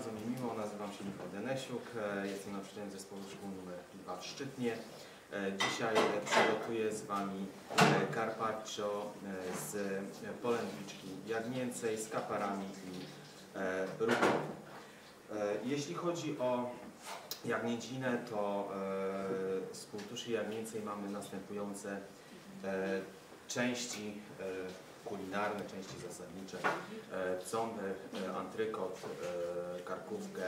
się Michał Denesiuk, e, jestem nauczycielem zespołu szkół nr 2 w Szczytnie. E, Dzisiaj e, przygotuję z Wami carpaccio z polędwiczki jagnięcej, z kaparami i ruką. E, Jeśli chodzi o jagnięcinę, to z półtuszy jagnięcej mamy następujące części kulinarne, części zasadnicze. E, Ząbek, e, antrykot, e, karkówkę,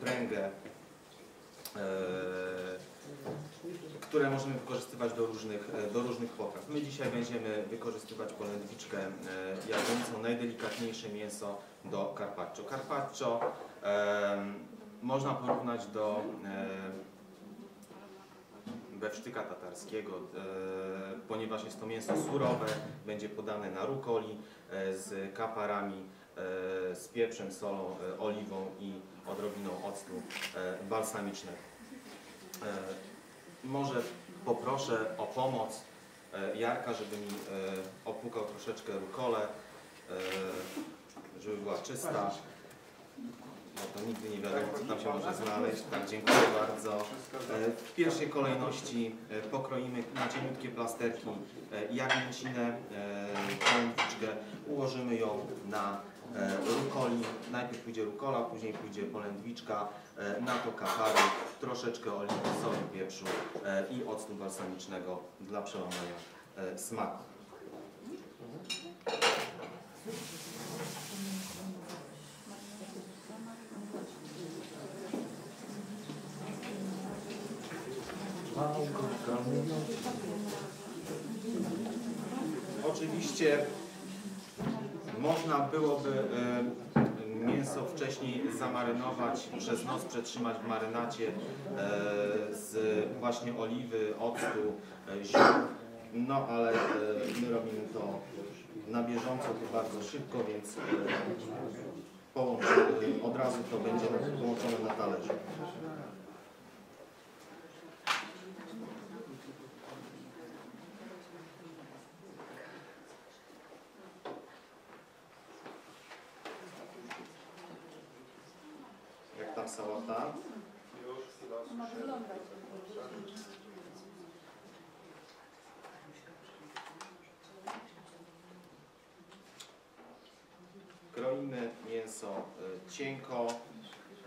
pręgę, które możemy wykorzystywać do różnych, do różnych potraw. My dzisiaj będziemy wykorzystywać polędwiczkę jagnięcą, najdelikatniejsze mięso do carpaccio. Carpaccio można porównać do bewsztyka tatarskiego, e, ponieważ jest to mięso surowe, będzie podane na rukoli e, z kaparami, e, z pieprzem, solą, oliwą i odrobiną octu balsamicznego. Może poproszę o pomoc Jarka, żeby mi opłukał troszeczkę rukolę, żeby była czysta. Bo to nigdy nie wiadomo, co tam się może znaleźć. Tak, dziękuję bardzo. E, W pierwszej kolejności e, pokroimy na cieniutkie plasterki e, jagnięcinę, polędwiczkę. Ułożymy ją na rukoli. Najpierw pójdzie rukola, później pójdzie polędwiczka, na to kapary, troszeczkę oliwy, soli, pieprzu i octu balsamicznego dla przełamania smaku. Oczywiście można byłoby e, mięso wcześniej zamarynować, przez noc przetrzymać w marynacie e, z właśnie oliwy, octu, e, ziół. No ale my robimy to na bieżąco, to bardzo szybko, więc od razu to będzie połączone na talerzu. Sałata? Ma wyglądać. Kroimy mięso y, cienko,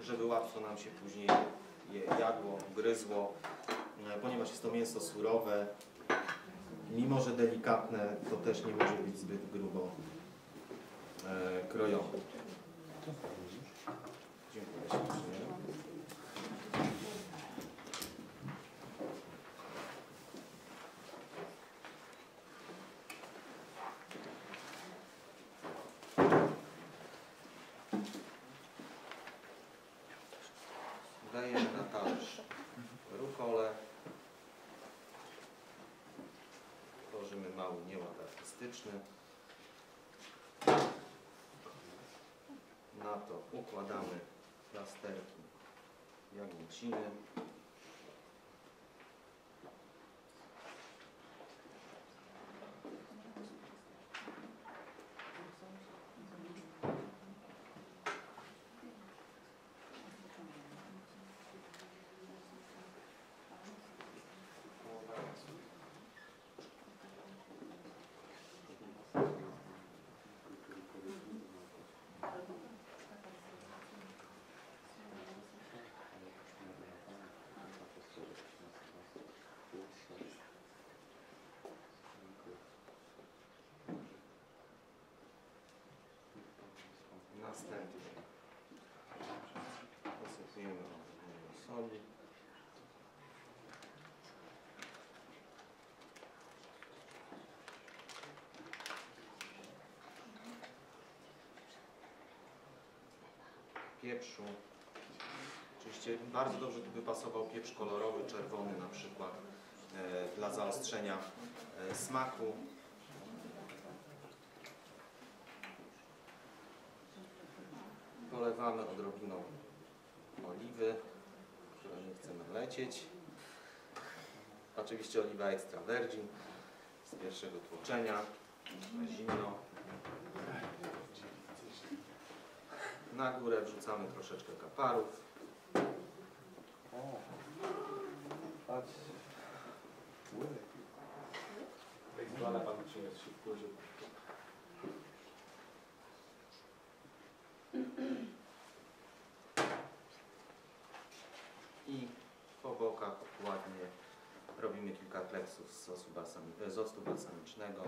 żeby łatwo nam się później je jadło, gryzło, y, ponieważ jest to mięso surowe. Mimo, że delikatne, to też nie może być zbyt grubo y, krojone. Dziękuję Dajemy na talerz rukolę. Tworzymy mały nieład artystyczny. Na to układamy plasterki jagnięciny. Pieprzu. Oczywiście bardzo dobrze by pasował pieprz kolorowy, czerwony na przykład e, dla zaostrzenia e, smaku. Polewamy odrobiną oliwy, którą nie chcemy lecieć. Oczywiście oliwa extra virgin z pierwszego tłoczenia, na Na górę wrzucamy troszeczkę kaparów. O, patrz. Łyk. Baseballa pan przyniósł się wkurzył. I po bokach ładnie robimy kilka kleksów z sosu balsami, z octu balsamicznego.